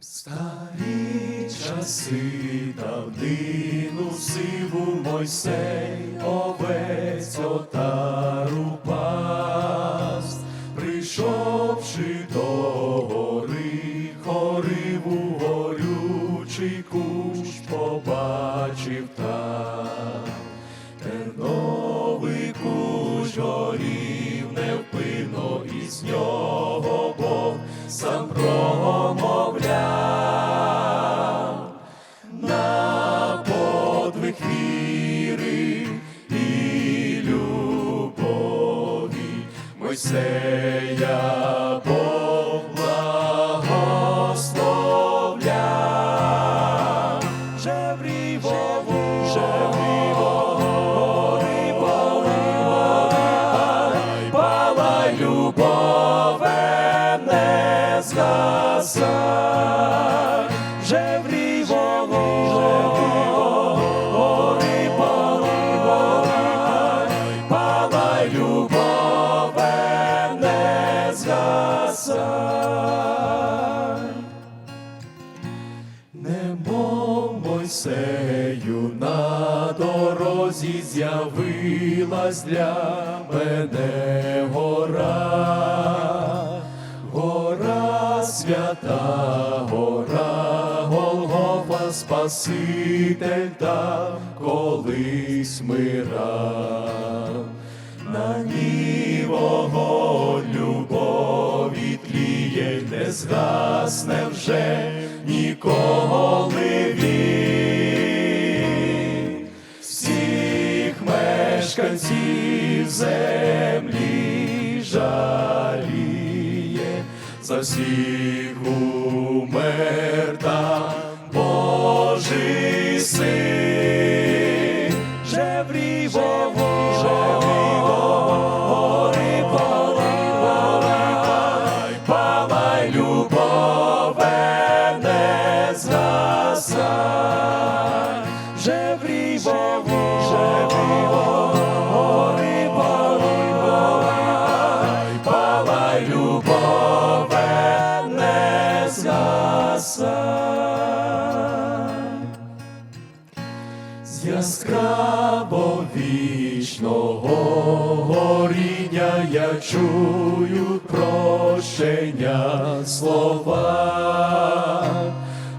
Старі часи давнину сиву Мойсей, овець отару пас, прийшовши до гори, хориву горючий кущ побачив там. Терновий кущ горів невпинно, Мойсея Бог благословляв. Жеврі вогонь, жеврі вогонь, палай, палай, палай, любове не згасай. Жеврі Мойсею на дорозі з'явилась для мене гора, гора свята, гора, Голгофа, Спаситель дав колись мира. На ній вогонь любові тліє, не згасне вже ніколи мешканців землі жаліє, за всіх умер там Божий син. Жеврі вогонь, жеврі вогонь, палай, любове яскраво вічного горіння я чую прощення слова.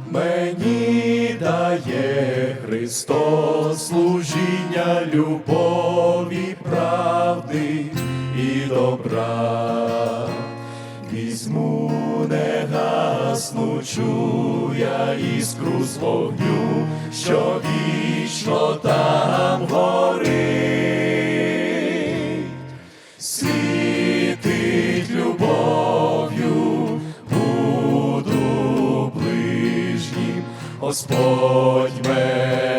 Мені дає Христос служіння любові, правди і добра. Візьму негаснучу я іскру з вогню, що вічно там горить, світить любов'ю, буду ближнім, Господь мене